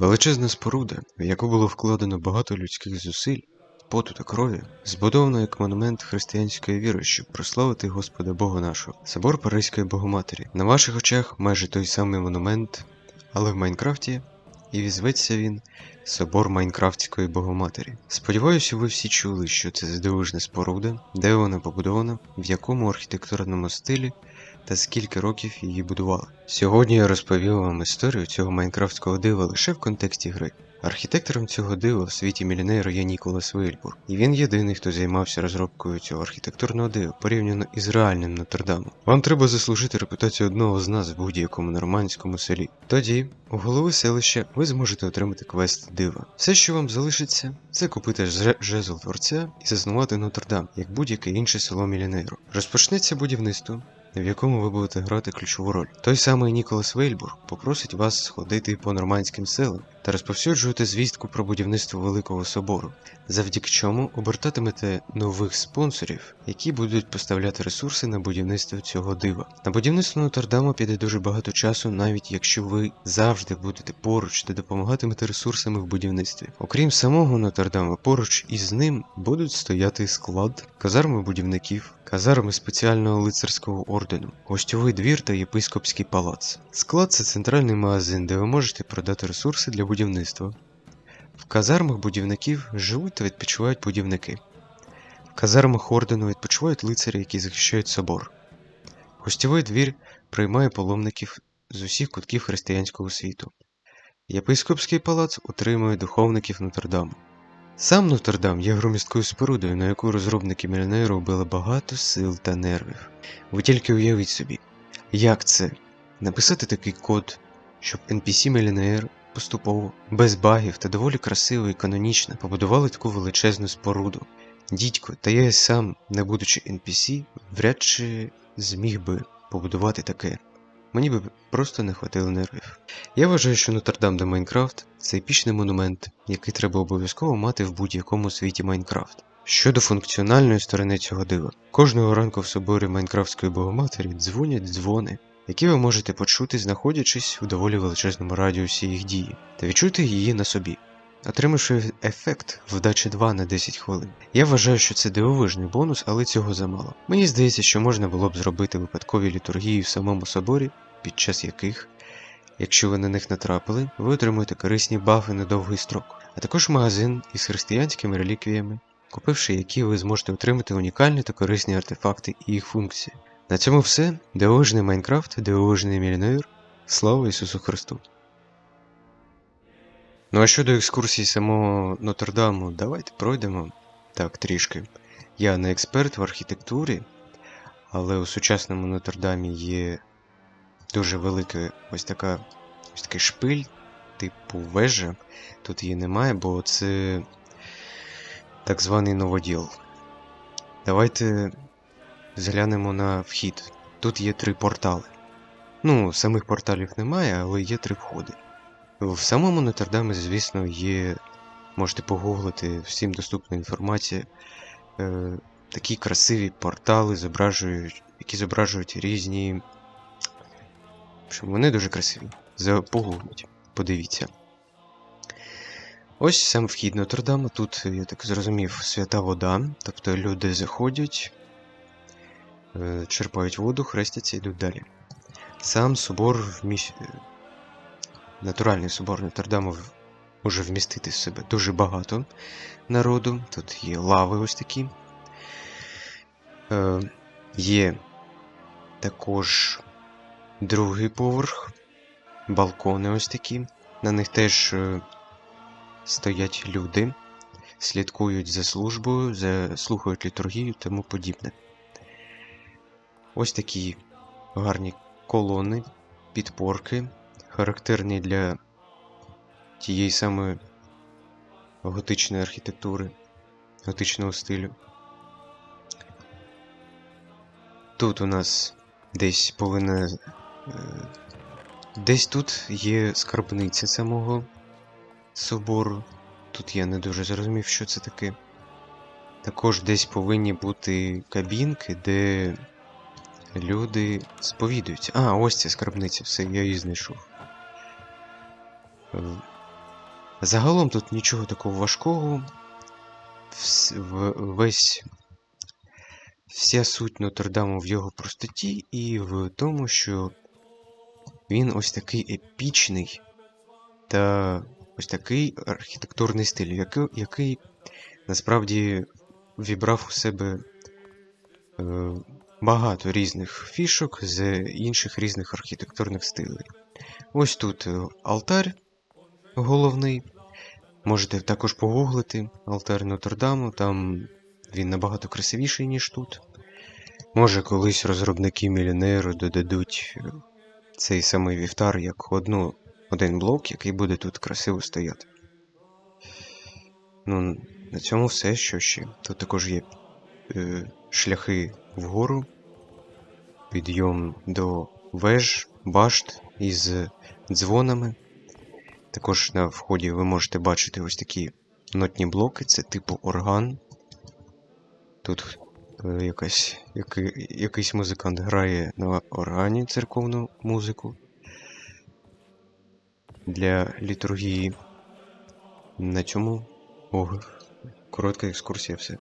Величезна споруда, в яку було вкладено багато людських зусиль, поту та крові, збудована як монумент християнської віри, щоб прославити Господа Бога нашого, собор Паризької Богоматері. На ваших очах майже той самий монумент, але в Майнкрафті, і візветься він Собор Майнкрафтської Богоматері. Сподіваюся, ви всі чули, що це здивужна споруда, де вона побудована, в якому архітектурному стилі та скільки років її будували. Сьогодні я розповім вам історію цього майнкрафтського дива лише в контексті гри. Архітектором цього дива в світі мільйонеру є Ніколас Вильбур, і він єдиний, хто займався розробкою цього архітектурного дива порівняно із реальним Нотр-Дамом. Вам треба заслужити репутацію одного з нас в будь-якому нормандському селі. Тоді, у голови селища, ви зможете отримати квест дива. Все, що вам залишиться, це купити жезл творця і заснувати Нотр-Дам, як будь-яке інше село мільйонеру. Розпочнеться будівництво, в якому ви будете грати ключову роль. Той самий Ніколас Вейльбург попросить вас сходити по нормандським селам та розповсюджувати звістку про будівництво Великого Собору, завдяки чому обертатимете нових спонсорів, які будуть поставляти ресурси на будівництво цього дива. На будівництво Нотр-Дама піде дуже багато часу, навіть якщо ви завжди будете поруч та допомагатимете ресурсами в будівництві. Окрім самого Нотр-Дама, поруч із ним будуть стояти склад, казарми будівників, казарми спеціального лицарського ордену, гостьовий двір та єпископський палац. Склад це центральний магазин, де ви можете продати ресурси для будівництва. В казармах будівників живуть та відпочивають будівники. В казармах ордену відпочивають лицарі, які захищають собор. Гостьовий двір приймає паломників з усіх кутків християнського світу. Єпископський палац утримує духовників Нотр-Даму. Сам Нотр-Дам є громісткою спорудою, на яку розробники мільйонеру вбили багато сил та нервів. Ви тільки уявіть собі, як це написати такий код, щоб NPC мільйонер поступово, без багів та доволі красиво і канонічно побудували таку величезну споруду. Дідько, та я сам, не будучи NPC, вряд чи зміг би побудувати таке. Мені би просто не хватило нервів. Я вважаю, що Нотр-Дам де Майнкрафт це епічний монумент, який треба обов'язково мати в будь-якому світі Майнкрафт. Щодо функціональної сторони цього дива, кожного ранку в соборі Майнкрафтської Богоматері дзвонять дзвони, які ви можете почути, знаходячись в доволі величезному радіусі їх дії, та відчути її на собі, отримавши ефект вдачі 2 на 10 хвилин. Я вважаю, що це дивовижний бонус, але цього замало. Мені здається, що можна було б зробити випадкові літургії в самому соборі, під час яких, якщо ви на них натрапили, ви отримуєте корисні бафи на довгий строк, а також магазин із християнськими реліквіями, купивши які ви зможете отримати унікальні та корисні артефакти і їх функції. На цьому все. Дивовижний Майнкрафт, дивовижний мільйонер. Слава Ісусу Христу! Ну а щодо екскурсії самого Нотр-Даму, давайте пройдемо так трішки. Я не експерт в архітектурі, але у сучасному Нотр-Дамі є дуже велика ось така ось такий шпиль, типу вежа. Тут її немає, бо це так званий новоділ. Давайте зглянемо на вхід. Тут є три портали. Ну, самих порталів немає, але є три входи. В самому Нотр-Дамі, звісно, є. Можете погуглити всім доступна інформація. Е, такі красиві портали зображують, які зображують різні. Вони дуже красиві. Погугліть, подивіться. Ось сам вхід Нотр-Дама. Тут, я так зрозумів, свята вода. Тобто люди заходять, черпають воду, хрестяться і йдуть далі. Сам собор вміщ... е, Натуральний собор Нотр-Даму може вмістити в себе дуже багато народу. Тут є лави ось такі. Е, є також другий поверх, балкони ось такі. На них теж е, стоять люди, слідкують за службою, за, слухають літургію тому подібне. Ось такі гарні колони, підпорки, характерні для тієї самої готичної архітектури, готичного стилю. Тут у нас десь повинна. е, Десь тут є скарбниця самого собору. Тут я не дуже зрозумів, що це таке. Також десь повинні бути кабінки, де люди сповідуються. А, ось ця скарбниця, все, я її знайшов. Загалом тут нічого такого важкого. В- Весь вся суть Нотр-Даму в його простоті і в тому, що він ось такий епічний та ось такий архітектурний стиль, який, який насправді вібрав у себе е, багато різних фішок з інших різних архітектурних стилей. Ось тут е, алтар головний. Можете також погуглити алтар Нотр-Даму, там він набагато красивіший, ніж тут. Може, колись розробники Мілінеру додадуть е, цей самий вівтар як одну, один блок, який буде тут красиво стояти. Ну, на цьому все, що ще. Тут також є шляхи вгору, підйом до веж, башт із дзвонами. Також на вході ви можете бачити ось такі нотні блоки, це типу орган. Тут е, якась, який, якийсь музикант грає на органі церковну музику для літургії. На цьому о, коротка екскурсія все.